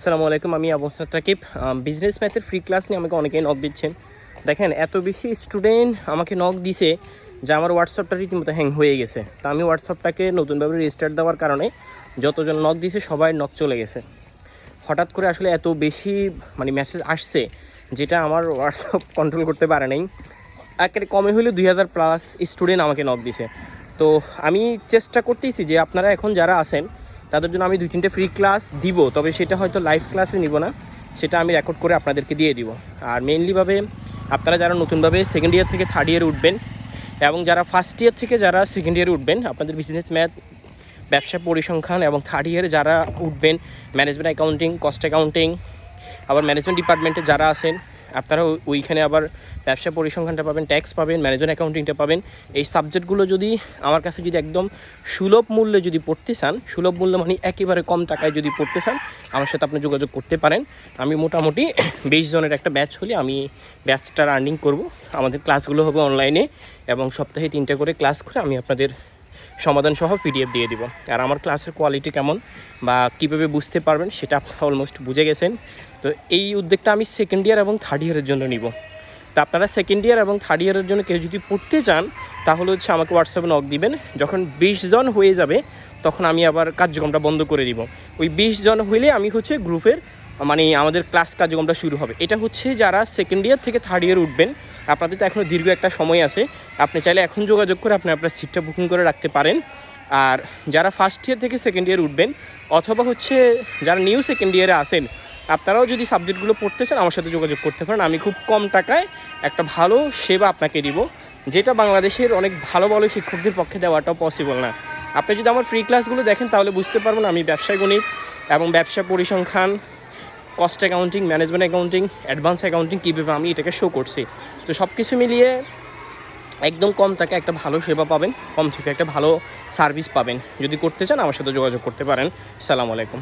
সালামু আলাইকুম, আমি আবু হাসান রাকিব বিজনেস ম্যাথের ফ্রি ক্লাস নিয়ে আমাকে অনেকেই নক দিচ্ছেন। দেখেন, এত বেশি স্টুডেন্ট আমাকে নক দিছে যে আমার হোয়াটসঅ্যাপটা রীতিমতো হ্যাং হয়ে গেছে। তা আমি হোয়াটসঅ্যাপটাকে নতুনভাবে রেজিস্টার দেওয়ার কারণে যতজন নক দিছে, সবাই নক চলে গেছে। হঠাৎ করে আসলে এত বেশি মানে মেসেজ আসছে যেটা আমার হোয়াটসঅ্যাপ কন্ট্রোল করতে পারে নাই। একেবারে কমে হলে দুই হাজার প্লাস স্টুডেন্ট আমাকে নক দিছে। তো আমি চেষ্টা করতেইছি যে আপনারা এখন যারা আছেন তাদের জন্য আমি দুই তিনটে ফ্রি ক্লাস দিব, তবে সেটা হয়তো লাইভ ক্লাসে নিব না। সেটা আমি রেকর্ড করে আপনাদেরকে দিয়ে দিব। আর মেনলিভাবে আপনারা যারা নতুনভাবে সেকেন্ড ইয়ার থেকে থার্ড ইয়ারে উঠবেন, এবং যারা ফার্স্ট ইয়ার থেকে যারা সেকেন্ড ইয়ারে উঠবেন, আপনাদের বিজনেস ম্যাথ ব্যবসা পরিসংখ্যান, এবং থার্ড ইয়ারে যারা উঠবেন ম্যানেজমেন্ট অ্যাকাউন্টিং কস্ট অ্যাকাউন্টিং আবার ম্যানেজমেন্ট ডিপার্টমেন্টে যারা আছেন আপনারা ওইখানে আবার ব্যবসা পরিসংখ্যানটা পাবেন ট্যাক্স পাবেন ম্যানেজমেন্ট অ্যাকাউন্টিংটা পাবেন। এই সাবজেক্টগুলো যদি আমার কাছে যদি একদম সুলভ মূল্যে যদি পড়তে চান, সুলভ মূল্য মানে একেবারে কম টাকায় যদি পড়তে চান, আমার সাথে আপনি যোগাযোগ করতে পারেন। আমি মোটামুটি বিশ জনের একটা ব্যাচ হলে আমি ব্যাচটার আর্নিং করব। আমাদের ক্লাসগুলো হবে অনলাইনে এবং সপ্তাহে তিনটে করে ক্লাস করে আমি আপনাদের সমাধান সহ পিডিএফ দিয়ে দিব। আর আমার ক্লাসের কোয়ালিটি কেমন বা কীভাবে বুঝতে পারবেন সেটা আপনারা অলমোস্ট বুঝে গেছেন। তো এই উদ্যোগটা আমি সেকেন্ড ইয়ার এবং থার্ড ইয়ারের জন্য নিব। তা আপনারা সেকেন্ড ইয়ার এবং থার্ড ইয়ারের জন্য কেউ যদি পড়তে চান, তাহলে হচ্ছে আমাকে হোয়াটসঅ্যাপে নক দিবেন। যখন বিশ জন হয়ে যাবে, তখন আমি আবার কার্যক্রমটা বন্ধ করে দিব। ওই বিশ জন হইলে আমি হচ্ছে গ্রুপের মানে আমাদের ক্লাস কার্যক্রমটা শুরু হবে। এটা হচ্ছে যারা সেকেন্ড ইয়ার থেকে থার্ড ইয়ার উঠবেন, আপনাদের তো এখনও দীর্ঘ একটা সময় আছে। আপনি চাইলে এখন যোগাযোগ করে আপনি আপনার সিটটা বুকিং করে রাখতে পারেন। আর যারা ফার্স্ট ইয়ার থেকে সেকেন্ড ইয়ার উঠবেন, অথবা হচ্ছে যারা নিউ সেকেন্ড ইয়ারে আসেন আপনারাও যদি সাবজেক্টগুলো পড়তে চান, আমার সাথে যোগাযোগ করতে পারেন। আমি খুব কম টাকায় একটা ভালো সেবা আপনাকে দিব, যেটা বাংলাদেশের অনেক ভালো ভালো শিক্ষকদের পক্ষে দেওয়াটাও পসিবল না। আপনি যদি আমার ফ্রি ক্লাসগুলো দেখেন, তাহলে বুঝতে পারবেন আমি ব্যবসায় গণিত এবং ব্যবসা পরিসংখ্যান cost accounting management accounting advance accounting কীভাবে আমি এটাকে শো করছি? তো সব কিছু মিলিয়ে একদম কম টাকা একটা ভালো সেবা পাবেন, কম থেকে একটা ভালো সার্ভিস পাবেন। যদি করতে চান আমার সাথে যোগাযোগ করতে পারেন। সালাম আলাইকুম।